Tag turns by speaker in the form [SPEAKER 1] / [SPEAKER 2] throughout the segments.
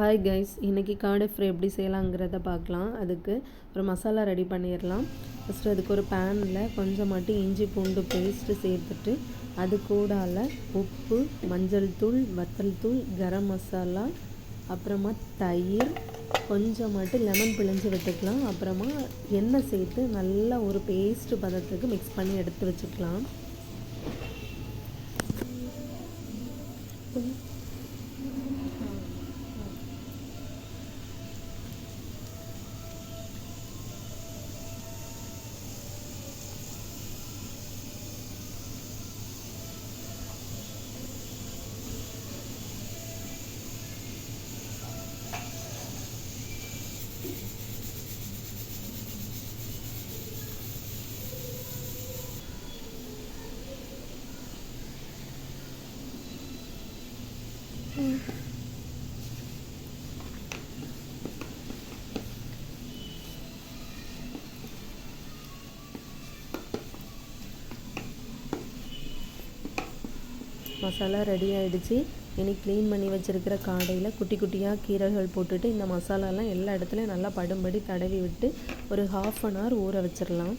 [SPEAKER 1] Hi guys இன்றைக்கி காடு fry எப்படி செய்யலாங்கிறத பார்க்கலாம். அதுக்கு ஒரு மசாலா ரெடி பண்ணிடலாம். ஃபஸ்ட்டு அதுக்கு ஒரு பேனில் கொஞ்சமாட்டு இஞ்சி பூண்டு பேஸ்ட்டு சேர்த்துட்டு அது கூடால உப்பு மஞ்சள் தூள் வத்தல் தூள் கரம் மசாலா அப்புறமா தயிர் கொஞ்சமாட்டு லெமன் பிழிஞ்சு விட்டுக்கலாம். அப்புறமா எண்ணெய் சேர்த்து நல்லா ஒரு பேஸ்ட்டு பதத்துக்கு மிக்ஸ் பண்ணி எடுத்து வச்சுக்கலாம். மசாலா ரெடி ஆகிடுச்சு இனி க்ளீன் பண்ணி வச்சுருக்கிற காடையில் குட்டி குட்டியாக கீரைகள் போட்டுட்டு இந்த மசாலாலாம் எல்லா இடத்துலையும் நல்லா படும்படி தடவி விட்டு ஒரு ஹாஃப் அன் ஹவர் ஊற வச்சிடலாம்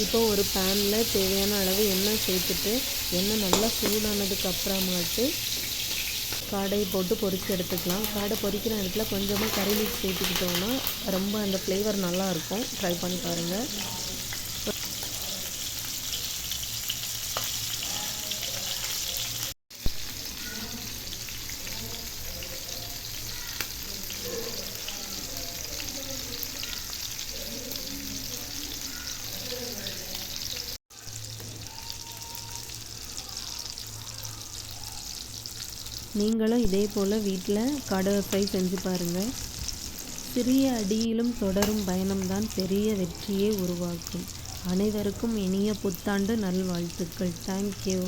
[SPEAKER 1] இப்போ ஒரு பேனில் தேவையான அளவு எண்ணெய் சேர்த்துட்டு எண்ணெய் நல்லா சூடானதுக்கு அப்புறமாட்டு காடையை போட்டு பொறிச்சு எடுத்துக்கலாம். காடை பொறிக்கிற இடத்துல கொஞ்சமாக கறி லீஃப் சேர்த்துக்கிட்டோன்னா ரொம்ப அந்த ஃப்ளேவர் நல்லாயிருக்கும் ட்ரை பண்ணி பாருங்கள் நீங்களும் இதே போல் வீட்டில் கடை ஃப்ரை செஞ்சு பாருங்கள் சிறிய அடியிலும் தொடரும் பயணம்தான் பெரிய வெற்றியை உருவாக்கும். அனைவருக்கும் இனிய புத்தாண்டு நல்வாழ்த்துக்கள். தேங்க்யூ